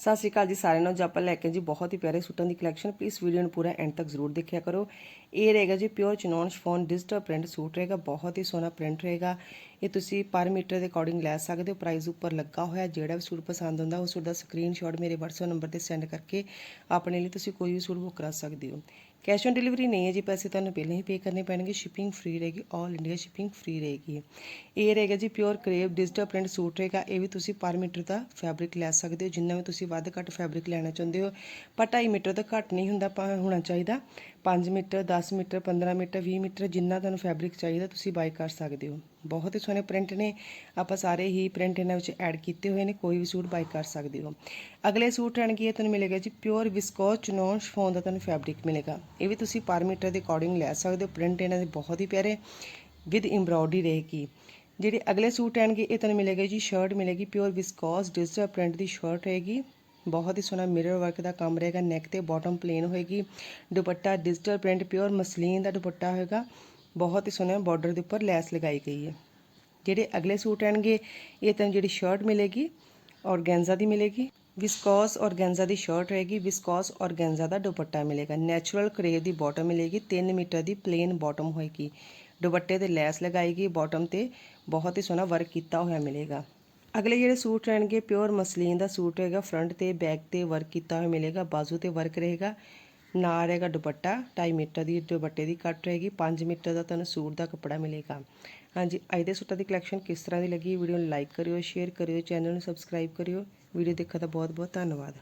ਸਤਿ ਸ਼੍ਰੀ ਅਕਾਲ ਜੀ ਸਾਰਿਆਂ ਨੂੰ। ਅੱਜ ਆਪਾਂ ਲੈ ਕੇ ਜੀ ਬਹੁਤ ਹੀ ਪਿਆਰੇ ਸੂਟਾਂ ਦੀ ਕਲੈਕਸ਼ਨ ਪਲੀਜ਼ ਵੀਡੀਓ ਨੂੰ ਪੂਰਾ ਐਂਡ ਤੱਕ ਜ਼ਰੂਰ ਦੇਖਿਆ ਕਰੋ। ਇਹ ਰਹੇਗਾ ਜੀ ਪਿਓਰ ਚਨੌਨ ਸ਼ਫੋਨ ਡਿਜੀਟਲ ਪ੍ਰਿੰਟ ਸੂਟ ਰਹੇਗਾ, ਬਹੁਤ ਹੀ ਸੋਹਣਾ ਪ੍ਰਿੰਟ ਰਹੇਗਾ। ਇਹ ਤੁਸੀਂ ਪਰ ਮੀਟਰ ਦੇ ਅਕੋਰਡਿੰਗ ਲੈ ਸਕਦੇ ਹੋ ਪ੍ਰਾਈਸ ਉੱਪਰ ਲੱਗਾ ਹੋਇਆ। ਜਿਹੜਾ ਵੀ ਸੂਟ ਪਸੰਦ ਹੁੰਦਾ, ਉਸ ਸੂਟ ਦਾ ਸਕਰੀਨਸ਼ਾਟ ਮੇਰੇ WhatsApp ਨੰਬਰ ਤੇ ਸੈਂਡ ਕਰਕੇ ਆਪਣੇ ਲਈ ਤੁਸੀਂ ਕੋਈ ਵੀ ਸੂਟ ਬੁੱਕ ਕਰਾ ਸਕਦੇ ਹੋ। ਕੈਸ਼ ਔਨ ਡਿਲੀਵਰੀ ਨਹੀਂ ਹੈ ਜੀ, ਪੈਸੇ ਤੁਹਾਨੂੰ ਪਹਿਲਾਂ ਹੀ ਪੇ ਕਰਨੇ ਪੈਣਗੇ ਸ਼ਿਪਿੰਗ ਫ੍ਰੀ ਰਹੇਗੀ ਆਲ ਇੰਡੀਆ ਸ਼ਿਪਿੰਗ ਫ੍ਰੀ ਰਹੇਗੀ। ਇਹ ਰਹੇਗਾ ਜੀ pure crepe digital print suit ਰਹੇਗਾ, ਇਹ ਵੀ ਤੁਸੀਂ ਪਰ ਮੀਟਰ ਦਾ ਫੈਬਰਿਕ ਲੈ ਸਕਦੇ ਹੋ, ਜਿੰਨਾ ਵੀ ਤੁਸੀਂ ਵੱਧ ਘੱਟ ਫੈਬਰਿਕ ਲੈਣਾ ਚਾਹੁੰਦੇ ਹੋ। ਪਰ 2.5 ਮੀਟਰ ਤੋਂ ਘੱਟ ਨਹੀਂ ਹੁੰਦਾ ਪਾ- ਹੋਣਾ ਚਾਹੀਦਾ। ਪੰਜ ਮੀਟਰ 10 ਮੀਟਰ 15 ਮੀਟਰ 20 ਮੀਟਰ ਜਿੰਨਾ ਤੁਹਾਨੂੰ ਫੈਬਰਿਕ ਚਾਹੀਦਾ ਤੁਸੀਂ ਬਾਈ ਕਰ ਸਕਦੇ ਹੋ। ਬਹੁਤ ਹੀ ਸੋਹਣੇ ਪ੍ਰਿੰਟ ਨੇ। ਆਪਾਂ ਸਾਰੇ ਹੀ ਪ੍ਰਿੰਟ ਇਹਨਾਂ ਵਿੱਚ ਐਡ ਕੀਤੇ ਹੋਏ ਨੇ, ਕੋਈ ਵੀ ਸੂਟ ਬਾਈ ਕਰ ਸਕਦੇ ਹੋ। ਅਗਲੇ ਸੂਟ ਰਹਿਣਗੇ ਇਹ ਤੁਹਾਨੂੰ ਮਿਲੇਗਾ ਜੀ ਪਿਓਰ ਵਿਸਕੋਸ ਚਨੋਨ ਸ਼ਫੋਨ ਦਾ ਤੁਹਾਨੂੰ ਫੈਬਰਿਕ ਮਿਲੇਗਾ। ਇਹ ਵੀ ਤੁਸੀਂ ਪਰ ਮੀਟਰ ਦੇ ਅਕੋਰਡਿੰਗ ਲੈ ਸਕਦੇ ਹੋ ਪ੍ਰਿੰਟ ਇਹਨਾਂ ਦੇ ਬਹੁਤ ਹੀ ਪਿਆਰੇ ਵਿਦ ਐਮਬ੍ਰੋਇਡਰੀ ਰਹੇਗੀ ਜਿਹੜੇ ਅਗਲੇ ਸੂਟ ਰਹਿਣਗੇ ਇਹ ਤੁਹਾਨੂੰ ਮਿਲੇਗਾ ਜੀ ਸ਼ਰਟ ਮਿਲੇਗੀ ਪਿਓਰ ਵਿਸਕੋਸ ਡਿਜੀਟਲ ਪ੍ਰਿੰਟ ਦੀ ਸ਼ਰਟ ਰਹੇਗੀ ਬਹੁਤ ਹੀ ਸੋਹਣਾ ਮਿਰਰ ਵਰਕ ਦਾ ਕੰਮ ਰਹੇਗਾ ਨੈਕ ਤੇ ਬਾਟਮ ਪਲੇਨ ਹੋਏਗੀ, dupatta digital print pure muslin ਦਾ ਦੁਪੱਟਾ ਹੋਏਗਾ, ਬਹੁਤ ਹੀ ਸੋਹਣਾ ਬਾਰਡਰ ਦੇ ਉੱਪਰ ਲੈਸ ਲਗਾਈ ਗਈ ਹੈ। ਜਿਹੜੇ ਅਗਲੇ ਸੂਟ ਰਹਿਣਗੇ ਇਹ ਤੁਹਾਨੂੰ ਜਿਹੜੀ ਸ਼ਰਟ ਮਿਲੇਗੀ ਔਰਗੈਂਜ਼ਾ ਦੀ ਮਿਲੇਗੀ ਵਿਸਕੋਸ ਔਰਗੈਂਜ਼ਾ ਦੀ ਸ਼ਰਟ ਰਹੇਗੀ ਵਿਸਕੋਸ ਔਰਗੈਂਜ਼ਾ ਦਾ ਦੁਪੱਟਾ ਮਿਲੇਗਾ। ਨੈਚੁਰਲ ਕਰੇਵ ਦੀ ਬਾਟਮ ਮਿਲੇਗੀ 3 ਮੀਟਰ ਦੀ ਪਲੇਨ ਬਾਟਮ ਹੋਏਗੀ। ਦੁਪੱਟੇ ਤੇ ਲੈਸ ਲਗਾਏਗੀ ਗਈ ਬਾਟਮ ਤੇ ਬਹੁਤ ਹੀ ਸੋਹਣਾ ਵਰਕ ਕੀਤਾ ਹੋਇਆ ਮਿਲੇਗਾ। ਅਗਲੇ ਜਿਹੜੇ ਸੂਟ ਰਹਿਣਗੇ ਪਿਓਰ ਮਸਲੀਨ ਦਾ ਸੂਟ ਹੋਏਗਾ ਫਰੰਟ ਤੇ ਬੈਕ ਤੇ ਵਰਕ ਕੀਤਾ ਹੋਇਆ ਮਿਲੇਗਾ, ਬਾਜ਼ੂ ਤੇ ਵਰਕ ਰਹੇਗਾ। ਨਾਲ ਰਹੇਗਾ ਦੁਪੱਟਾ 2.5 ਮੀਟਰ ਦੀ ਦੁਪੱਟੇ ਦੀ ਕੱਟ ਰਹੇਗੀ 5 ਮੀਟਰ ਦਾ ਤੁਹਾਨੂੰ ਸੂਟ ਦਾ ਕੱਪੜਾ ਮਿਲੇਗਾ। ਹਾਂਜੀ, ਅੱਜ ਦੇ ਸੂਟਾਂ ਦੀ ਕਲੈਕਸ਼ਨ ਕਿਸ ਤਰ੍ਹਾਂ ਦੀ ਲੱਗੀ, ਵੀਡੀਓ ਨੂੰ ਲਾਈਕ ਕਰਿਓ ਸ਼ੇਅਰ ਕਰਿਓ ਚੈਨਲ ਨੂੰ ਸਬਸਕ੍ਰਾਈਬ ਕਰਿਓ। ਵੀਡੀਓ ਦੇਖਣ ਦਾ ਬਹੁਤ ਬਹੁਤ ਧੰਨਵਾਦ।